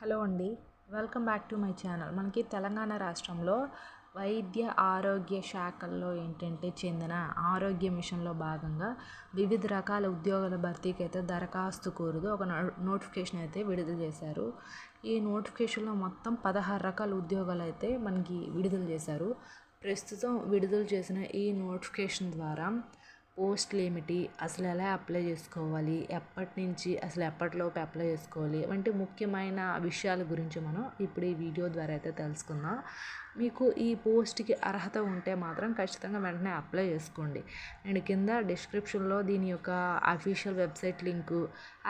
Hello అండి. Welcome back to my channel. మనకి తెలంగాణ రాష్ట్రంలో వైద్య ఆరోగ్య శాఖల్లో ఏంటంటే చెందిన ఆరోగ్య మిషన్లో భాగంగా వివిధ రకాల ఉద్యోగాల భర్తీకి అయితే దరఖాస్తు కోరుదు ఒక నోటిఫికేషన్ అయితే విడుదల చేశారు. ఈ నోటిఫికేషన్లో మొత్తం పదహారు రకాల ఉద్యోగాలు అయితే మనకి విడుదల చేశారు. ప్రస్తుతం విడుదల చేసిన ఈ నోటిఫికేషన్ ద్వారా పోస్టులు ఏమిటి అసలు ఎలా అప్లై చేసుకోవాలి? ఎప్పటి నుంచి అసలు ఎప్పటిలోపు అప్లై చేసుకోవాలి? వంటి ముఖ్యమైన విషయాల గురించి మనం ఇప్పుడు ఈ వీడియో ద్వారా అయితే తెలుసుకుందాం. మీకు ఈ పోస్ట్కి అర్హత ఉంటే మాత్రం ఖచ్చితంగా వెంటనే అప్లై చేసుకోండి. నేను కింద డిస్క్రిప్షన్లో దీని యొక్క అఫీషియల్ వెబ్సైట్ లింకు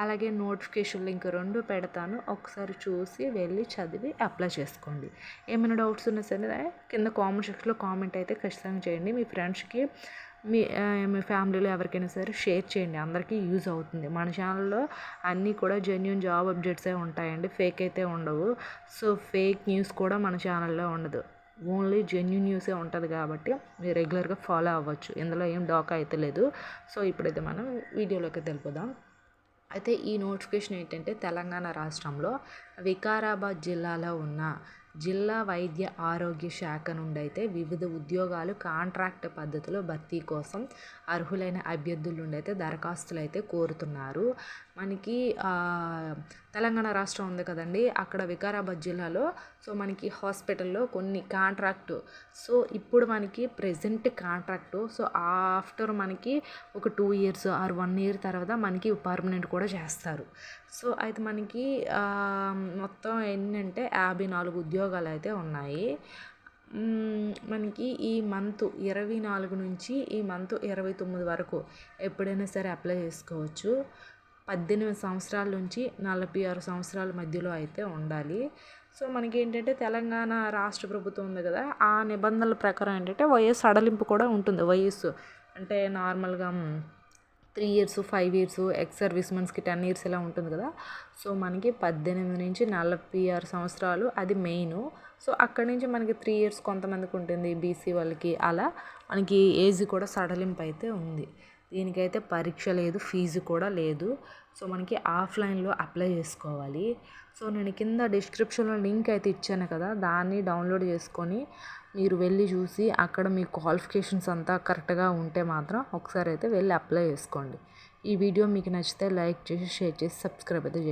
అలాగే నోటిఫికేషన్ లింక్ రెండు పెడతాను. ఒకసారి చూసి వెళ్ళి చదివి అప్లై చేసుకోండి. ఏమైనా డౌట్స్ ఉన్నా సరే కింద కామెంట్ సెక్షన్లో కామెంట్ అయితే ఖచ్చితంగా చేయండి. మీ ఫ్రెండ్స్కి మీ మీ ఫ్యామిలీలో ఎవరికైనా సరే షేర్ చేయండి. అందరికీ యూజ్ అవుతుంది. మన ఛానల్లో అన్నీ కూడా జెన్యున్ జాబ్ అప్డేట్సే ఉంటాయండి. ఫేక్ అయితే ఉండవు. సో ఫేక్ న్యూస్ కూడా మన ఛానల్లో ఉండదు. ఓన్లీ జెన్యున్ న్యూసే ఉంటుంది కాబట్టి మీరు రెగ్యులర్గా ఫాలో అవ్వచ్చు. ఇందులో ఏం డాక్ అయితే లేదు. సో ఇప్పుడైతే మనం వీడియోలోకి తెలిపోదాం అయితే ఈ నోటిఫికేషన్ ఏంటంటే తెలంగాణ రాష్ట్రంలో వికారాబాద్ జిల్లాలో ఉన్న జిల్లా వైద్య ఆరోగ్య శాఖ నుండి అయితే వివిధ ఉద్యోగాలు కాంట్రాక్ట్ పద్ధతిలో భర్తీ కోసం అర్హులైన అభ్యర్థుల నుండి అయితే దరఖాస్తులు అయితే కోరుతున్నారు. మనకి తెలంగాణ రాష్ట్రం ఉంది కదండి. అక్కడ వికారాబాద్ జిల్లాలో సో మనకి హాస్పిటల్లో కొన్ని కాంట్రాక్టు. సో ఇప్పుడు మనకి ప్రజెంట్ కాంట్రాక్టు. సో ఆఫ్టర్ మనకి ఒక two years or one year తర్వాత మనకి పర్మనెంట్ కూడా చేస్తారు. సో అయితే మనకి మొత్తం ఏంటంటే యాభై నాలుగు ఉద్యోగాలు అయితే ఉన్నాయి మనకి ఈ మంత్ ఇరవై నాలుగు నుంచి ఈ మంత్ ఇరవై తొమ్మిది వరకు ఎప్పుడైనా సరే అప్లై చేసుకోవచ్చు. పద్దెనిమిది సంవత్సరాల నుంచి నలభై ఆరు సంవత్సరాల మధ్యలో అయితే ఉండాలి. సో మనకి ఏంటంటే తెలంగాణ రాష్ట్ర ప్రభుత్వం ఉంది కదా ఆ నిబంధనల ప్రకారం ఏంటంటే వయస్సు సడలింపు కూడా ఉంటుంది. వయస్సు అంటే నార్మల్గా three years five years ex service మెన్స్కి ten years ఇలా ఉంటుంది కదా. సో మనకి పద్దెనిమిది నుంచి నలభై ఆరు సంవత్సరాలు అది మెయిన్. సో అక్కడి నుంచి మనకి త్రీ ఇయర్స్ కొంతమందికి ఉంటుంది బీసీ వాళ్ళకి అలా. మనకి ఏజ్ కూడా సడలింపు అయితే ఉంది. దీనికైతే పరీక్ష లేదు ఫీజు కూడా లేదు. సో మనకి ఆఫ్లైన్లో అప్లై చేసుకోవాలి. సో నేను కింద డిస్క్రిప్షన్లో లింక్ అయితే ఇచ్చాను కదా దాన్ని డౌన్లోడ్ చేసుకొని మీరు వెళ్ళి చూసి అక్కడ మీ క్వాలిఫికేషన్స్ అంతా కరెక్ట్గా ఉంటే మాత్రం ఒకసారి అయితే వెళ్ళి అప్లై చేసుకోండి. ఈ వీడియో మీకు నచ్చితే లైక్ చేసి షేర్ చేసి సబ్స్క్రైబ్ అయితే చేయండి.